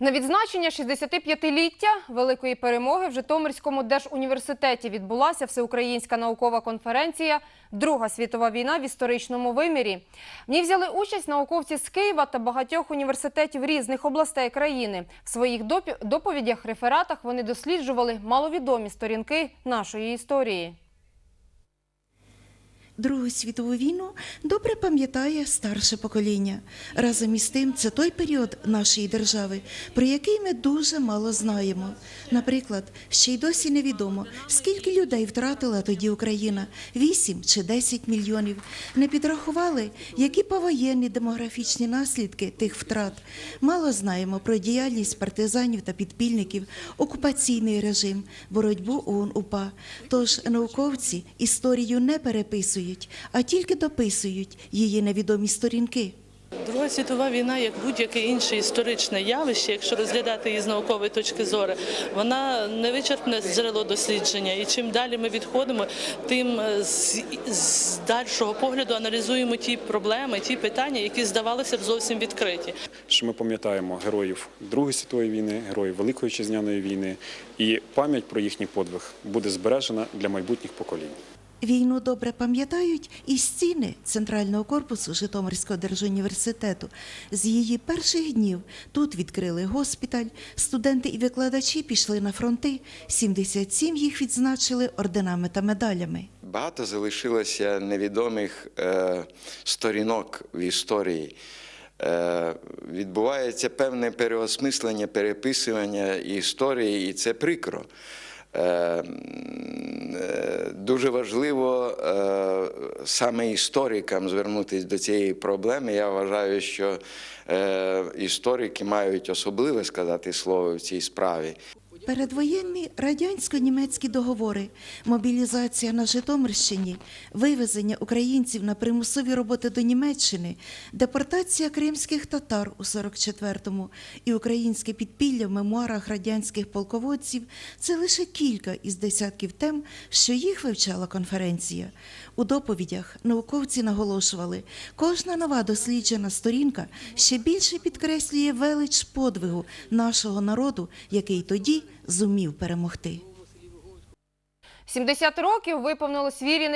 На відзначення 65-ліття великої перемоги в Житомирському держуніверситеті відбулася всеукраїнська наукова конференція Друга світова війна в історичному вимірі. В ній взяли участь науковці з Києва та багатьох університетів різних областей країни. В своїх доповідях, рефератах вони досліджували маловідомі сторінки нашої історії. Другу світову війну добре пам'ятає старше покоління. Разом із тим, це той період нашої держави, про який ми дуже мало знаємо. Наприклад, ще й досі невідомо, скільки людей втратила тоді Україна 8 чи 10 мільйонів. Не підрахували, які повоєнні демографічні наслідки тих втрат. Мало знаємо про діяльність партизанів та підпільників, окупаційний режим, боротьбу ОУН-УПА. Тож науковці історію не переписують, а тільки дописують її невідомі сторінки. Друга світова війна, як будь-яке інше історичне явище, якщо розглядати її з наукової точки зору, вона невичерпне джерело дослідження. І чим далі ми відходимо, тим е, з, з дальшого погляду аналізуємо ті проблеми, ті питання, які здавалося б зовсім відкриті. що ми пам'ятаємо героїв Другої світової війни, героїв Великої Вітчизняної війни, і пам'ять про їхній подвиг буде збережена для майбутніх поколінь. Війну добре пам'ятають і стіни Центрального корпусу Житомирського держуніверситету. З її перших днів тут відкрили госпіталь, студенти і викладачі пішли на фронти, 77 їх відзначили орденами та медалями. Багато залишилося невідомих е, сторінок в історії. Е, відбувається певне переосмислення, переписування історії, і це прикро. Е, м, е, Дуже важливо е, саме історикам звернутися до цієї проблеми. Я вважаю, що е, історики мають особливе сказати слово в цій справі. Передвоєнні радянсько-німецькі договори, мобілізація на Житомирщині, вивезення українців на примусові роботи до Німеччини, депортація кримських татар у 44-му і українське підпілля в мемуарах радянських полководців це лише кілька із десятків тем, що їх вивчала конференція. У доповідях науковці наголошували, кожна нова досліджена сторінка ще більше підкреслює велич подвигу нашого народу, який тоді зумів перемогти. 70 років виповнилось вірі.